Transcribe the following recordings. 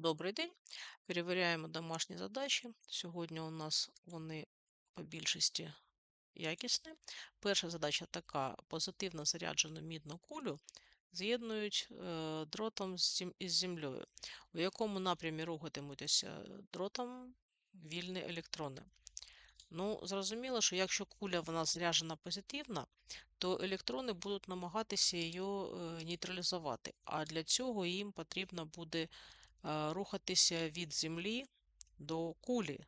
Добрий день. Перевіряємо домашні задачі. Сьогодні у нас вони по більшості якісні. Перша задача така: позитивно заряджену мідну кулю з'єднують е, дротом із землею, у якому напрямі рухатимуться дротом вільні електрони. Ну, зрозуміло, що якщо куля вона заряджена позитивно, то електрони будуть намагатися її е, нейтралізувати. А для цього їм потрібно буде е, рухатися від землі до кулі.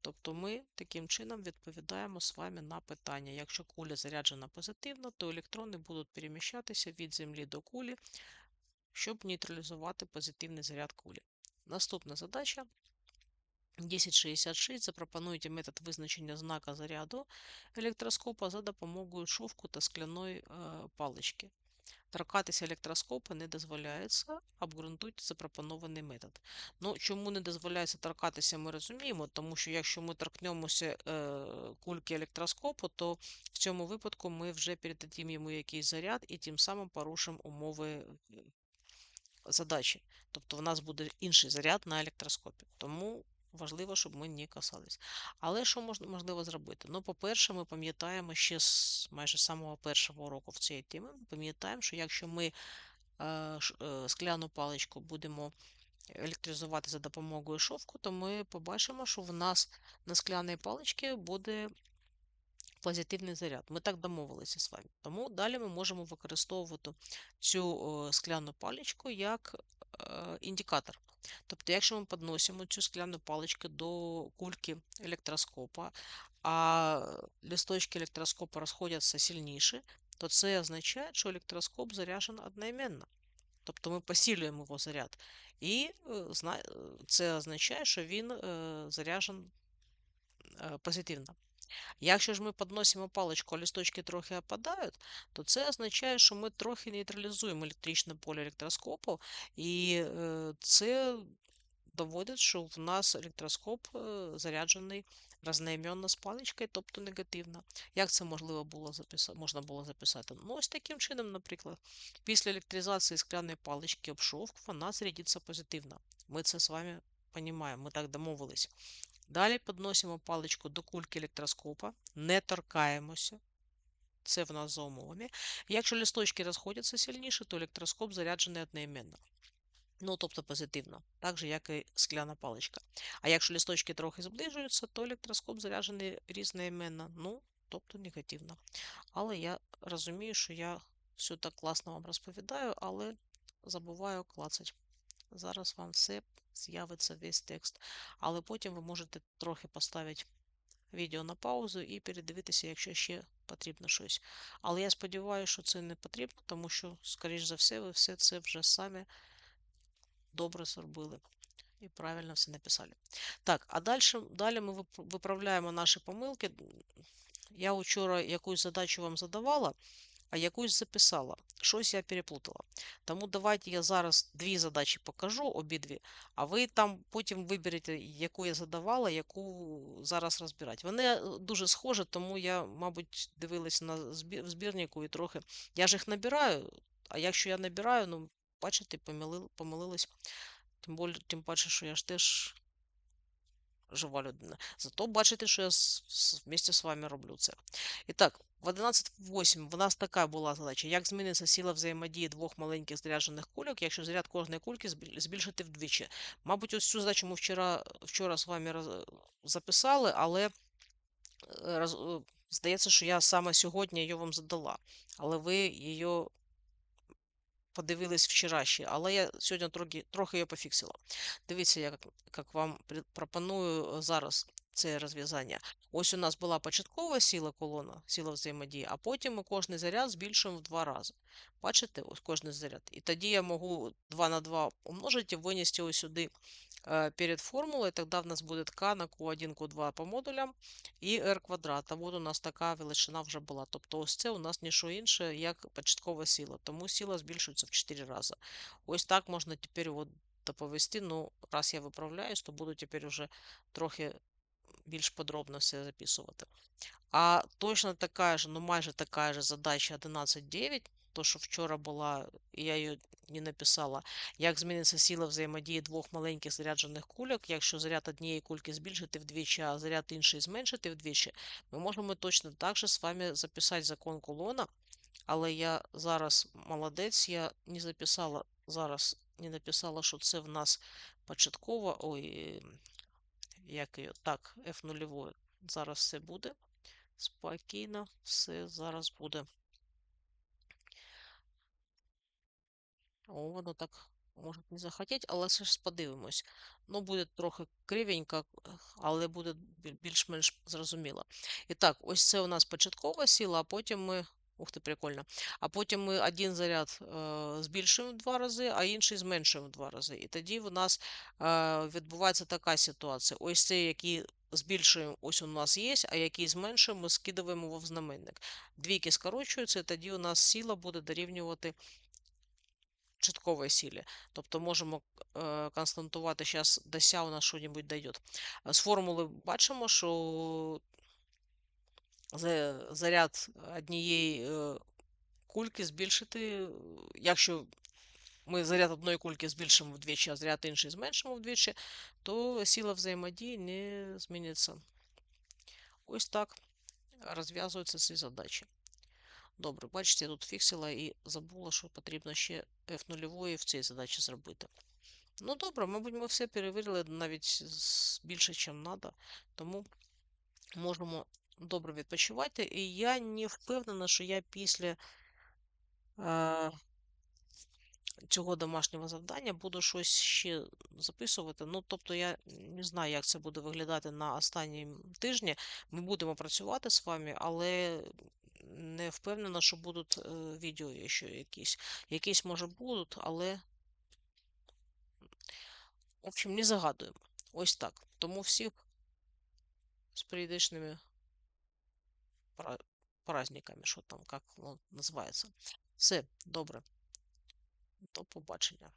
Тобто ми таким чином відповідаємо з вами на питання. Якщо куля заряджена позитивно, то електрони будуть переміщатися від землі до кулі, щоб нейтралізувати позитивний заряд кулі. Наступна задача. 1066 запропонуйте метод визначення знака заряду електроскопа за допомогою шовку та скляної е, палички. Торкатися електроскопа не дозволяється, обґрунтуйте запропонований метод. Ну, чому не дозволяється торкатися, ми розуміємо, тому що якщо ми торкнемося е, кульки електроскопу, то в цьому випадку ми вже передадимо йому якийсь заряд і тим самим порушимо умови е, задачі. Тобто в нас буде інший заряд на електроскопі. Тому важливо, щоб ми не касались. Але що можна, можливо зробити? Ну, по-перше, ми пам'ятаємо ще з майже самого першого уроку в цій темі, ми пам'ятаємо, що якщо ми е, е, скляну паличку будемо електризувати за допомогою шовку, то ми побачимо, що в нас на скляній паличці буде позитивний заряд. Ми так домовилися з вами. Тому далі ми можемо використовувати цю о, скляну паличку як е, індикатор. Тобто, якщо ми підносимо цю скляну паличку до кульки електроскопа, а листочки електроскопа розходяться сильніше, то це означає, що електроскоп заряджен одноіменно. Тобто ми посилюємо його заряд. І е, е, це означає, що він е, заряджен позитивно. Якщо ж ми підносимо паличку, а листочки трохи опадають, то це означає, що ми трохи нейтралізуємо електричне поле електроскопу, і е, це доводить, що в нас електроскоп е, заряджений разноіменно з паличкою, тобто негативно. Як це можливо було записати, можна було записати? Ну, ось таким чином, наприклад, після електризації скляної палички об шовк вона зарядиться позитивно. Ми це з вами розуміємо, ми так домовились. Далі підносимо паличку до кульки електроскопа, не торкаємося. Це в нас за умовами. Якщо листочки розходяться сильніше, то електроскоп заряджений одноіменно. Ну, тобто позитивно, так же, як і скляна паличка. А якщо листочки трохи зближуються, то електроскоп заряджений різноіменно, ну, тобто негативно. Але я розумію, що я все так класно вам розповідаю, але забуваю клацать. Зараз вам все з'явиться весь текст. Але потім ви можете трохи поставити відео на паузу і передивитися, якщо ще потрібно щось. Але я сподіваюся, що це не потрібно, тому що, скоріш за все, ви все це вже самі добре зробили і правильно все написали. Так, а далі, далі ми виправляємо наші помилки. Я вчора якусь задачу вам задавала, а якусь записала. Щось я переплутала. Тому давайте я зараз дві задачі покажу, обидві, а ви там потім виберете, яку я задавала, яку зараз розбирати. Вони е, дуже схожі, тому я, мабуть, дивилась на збі- збірнику і трохи. Я ж їх набираю, а якщо я набираю, ну, бачите, помилил, помилилась. Тим, боль, тим паче, що я ж теж жива людина. Зато бачите, що я вместе з вами роблю це. І так, в 11.8 в нас така була задача. Як зміниться сила взаємодії двох маленьких заряджених кульок, якщо заряд кожної кульки збільшити вдвічі? Мабуть, ось цю задачу ми вчора, вчора з вами записали, але е, роз, е, здається, що я саме сьогодні її вам задала. Але ви її подивились вчора ще, але я сьогодні трохи, трохи її пофіксила. Дивіться, як, як вам пропоную е, зараз це розв'язання. Ось у нас була початкова сила колона, сила взаємодії, а потім ми кожний заряд збільшуємо в два рази. Бачите, ось кожний заряд. І тоді я можу 2 на 2 умножити винести ось сюди е, перед формулою, тоді в нас буде k на q1, q2 по модулям і r квадрат. А от у нас така величина вже була. Тобто ось це у нас не що інше, як початкова сила. Тому сила збільшується в 4 рази. Ось так можна тепер от доповісти. Ну, раз я виправляюсь, то буду тепер уже трохи більш подробно все записувати. А точно така ж, ну майже така ж задача 11.9 то, що вчора була, і я її не написала. Як зміниться сила взаємодії двох маленьких заряджених кульок, якщо заряд однієї кульки збільшити вдвічі, а заряд іншої зменшити вдвічі, ми можемо точно так же з вами записати закон Кулона. Але я зараз молодець, я не записала зараз, не написала, що це в нас початкова. Ой, як її, так, F0. Зараз все буде. Спокійно, все зараз буде. О, воно так може не захотіти, але все ж подивимось. Ну, буде трохи кривенько, але буде більш-менш зрозуміло. І так, ось це у нас початкова сила, а потім ми. Ух ти, прикольно. А потім ми один заряд е, збільшуємо в два рази, а інший зменшуємо в два рази. І тоді в нас е, відбувається така ситуація. Ось цей, який збільшуємо, ось у нас є, а який зменшуємо, ми скидуємо його в знаменник. Двійки скорочуються, і тоді у нас сила буде дорівнювати початковій силі. Тобто можемо е, константувати, зараз дося у нас щось дає. З формули бачимо, що заряд однієї е, кульки збільшити, якщо ми заряд одної кульки збільшимо вдвічі, а заряд інший зменшимо вдвічі, то сила взаємодії не зміниться. Ось так розв'язуються ці задачі. Добре, бачите, я тут фіксила і забула, що потрібно ще F0 в цій задачі зробити. Ну, добре, мабуть, ми все перевірили навіть більше, ніж треба. Тому можемо добре відпочивати. І я не впевнена, що я після е, цього домашнього завдання буду щось ще записувати. Ну, тобто, я не знаю, як це буде виглядати на останній тижні. Ми будемо працювати з вами, але не впевнена, що будуть е, відео ще якісь. Якісь, може, будуть, але, в общем, не загадуємо. Ось так. Тому всіх з прийдешними праздниками, що там, як воно називається. Все, добре. До побачення.